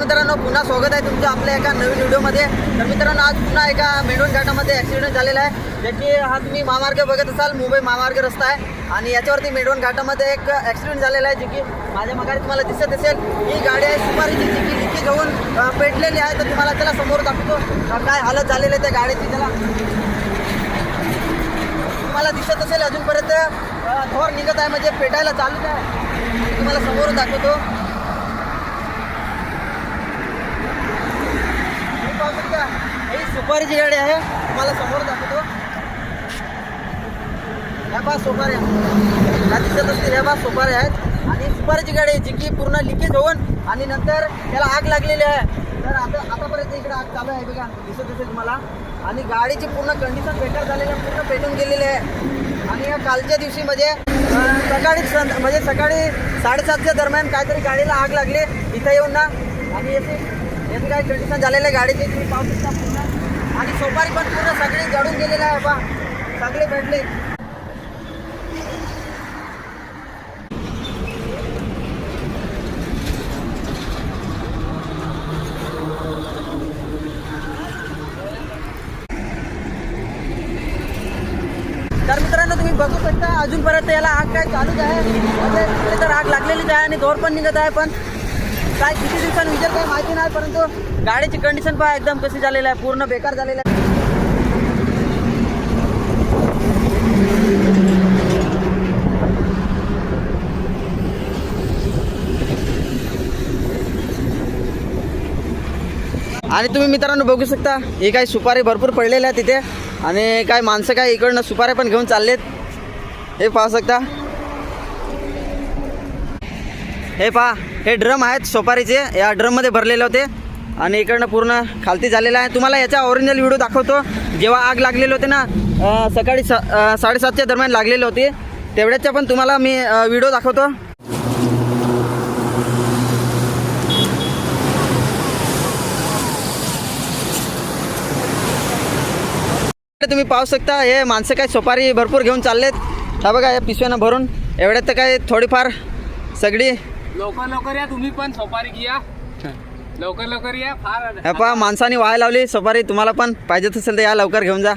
मित्रांनो पुन्हा स्वागत आहे तुमचं आपल्या एका नवीन व्हिडिओमध्ये. तर मित्रांनो आज पुन्हा एका मेंढवण घाटामध्ये ॲक्सिडेंट झालेला आहे. ज्याची हा तुम्ही महामार्ग बघत असाल मुंबई महामार्ग रस्ता आहे. आणि याच्यावरती मेंढवण घाटामध्ये एक ॲक्सिडेंट झालेला आहे जे की माझ्या मागारी तुम्हाला दिसत असेल. ही गाडी आहे सुपारीची जी की लिकेज घेऊन पेटलेली आहे. तर तुम्हाला त्याला समोर दाखवतो काय हालत झालेली आहे त्या गाडीची त्याला. तुम्हाला दिसत असेल अजूनपर्यंत अ, धोर निघत आहे म्हणजे पेटायला चालूच आहे. तुम्हाला समोर दाखवतो तुम्ही पाहू शकता ही सुपारीची गाडी आहे. तुम्हाला समोर दाखवतो. ह्या बा सुपाऱ्या. ह्या दिसत असतील ह्या बा आहेत. आणि सुपारीची गाडी आहे जी की पूर्ण लिकेज होऊन आणि नंतर त्याला आग लागलेली आहे. तर आता आतापर्यंत इकडे आग चालू आहे बघा. दिसत असेल तुम्हाला. आणि गाडीची पूर्ण कंडिशन बेकार झालेली आहे पूर्ण पेटून गेलेली आहे. आणि या कालच्या दिवशी म्हणजे सकाळी सं- म्हणजे सकाळी साडेसातच्या दरम्यान काहीतरी गाडीला आग लागली. इथं येऊन ना. आणि याची याची काय कंडिशन झालेलं आहे गाडीची. तुम्ही पाहू शकता पूर्ण. आणि सोपारी पण पूर्ण सगळी जडून गेलेला आहे बा. सगळे भेटले. तर मित्रांनो तुम्ही बघू शकता अजूनपर्यंत याला आग काय चालूच आहे. म्हणजे तर आग लागलेलीच आहे आणि दोर पण निघत आहे पण काय किती दिवसांनी विचार काय माहिती नाही परंतु गाडीची कंडिशन पहा एकदम कशी झालेली आहे पूर्ण बेकार झालेली आहे. आणि तुम्ही मित्रांनो बघू शकता हे काही सुपारी भरपूर पडलेल्या आहेत तिथे आणि काय माणसं काय इकडनं सुपाऱ्या पण घेऊन चाललेत. हे पाहू शकता. हे पहा हे ड्रम आहेत सोपारीचे. या ड्रममध्ये भरलेले होते. आणि इकडनं पूर्ण खालती झालेलं आहे. तुम्हाला याचा ओरिजिनल व्हिडिओ दाखवतो. जेव्हा आग लागलेली होती ना सकाळी सा साडेसातच्या दरम्यान लागलेली होती. तेवढ्याच्या पण तुम्हाला मी व्हिडिओ दाखवतो. तुम्ही पाहू शकता हे माणसं काय सोपारी भरपूर घेऊन चाललेत. हा बघा या पिशव्यानं भरून. एवढ्यात तर काय थोडीफार सगळी लवकर लवकर या तुम्ही पण सोपारी घ्या. लवकर लवकर या फार ह्या पहा माणसाने वाया लावली सुपारी तुम्हाला पण पाहिजे असेल तर या लवकर घेऊन जा.